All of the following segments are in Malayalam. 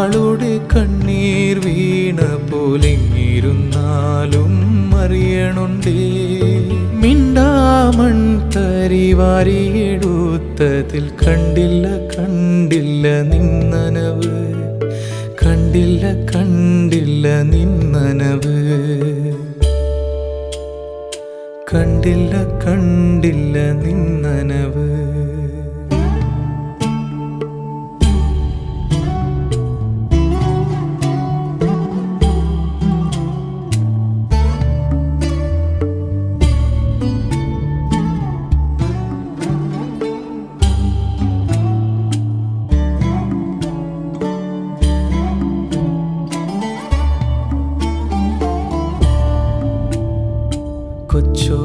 നെഞ്ചിലൊരാളുടെ കണ്ണീർ വീണ പോലെങ്ങിരുന്നാലും അറിയണുണ്ടേ. മിണ്ടാമൺ തരിവാരിയെടുത്തതിൽ കണ്ടില്ല കണ്ടില്ല നിന്നനവ്. കണ്ടില്ല കണ്ടില്ല നിന്നനവ്. കണ്ടില്ല കണ്ടില്ല നിന്നനവ്.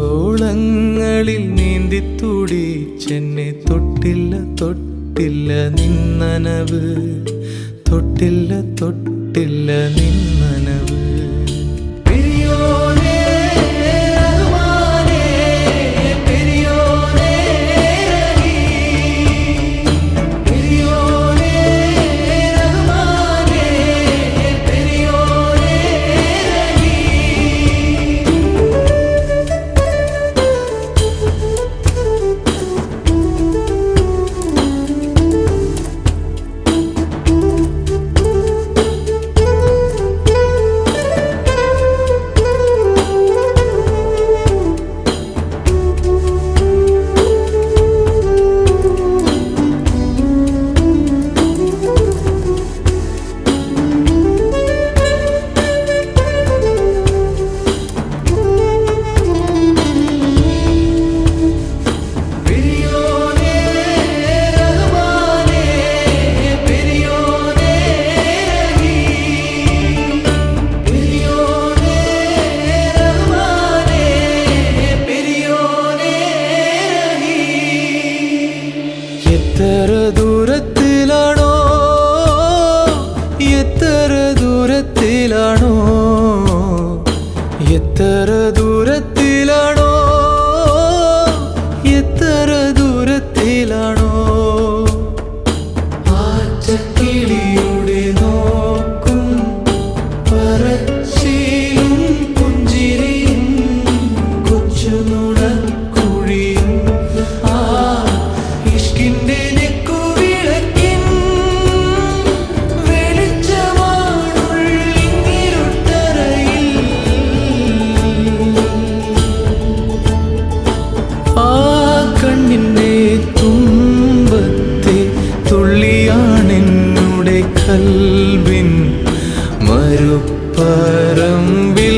കൊച്ചോളങ്ങളിൽ നീന്തി തുടിച്ചെന്നെ തൊട്ടില്ല തൊട്ടില്ല നിന്നനവ്. തൊട്ടില്ല തൊട്ടില്ല നിന്നനവ് എത്ര ദൂരത്തിലാണോ? എത്ര ദൂരത്തിലാണോ? എത്ര ദൂരത്തിലാണോ? എത്ര ദൂരത്തിലാണോ? മരുപ്പറമ്പിൽ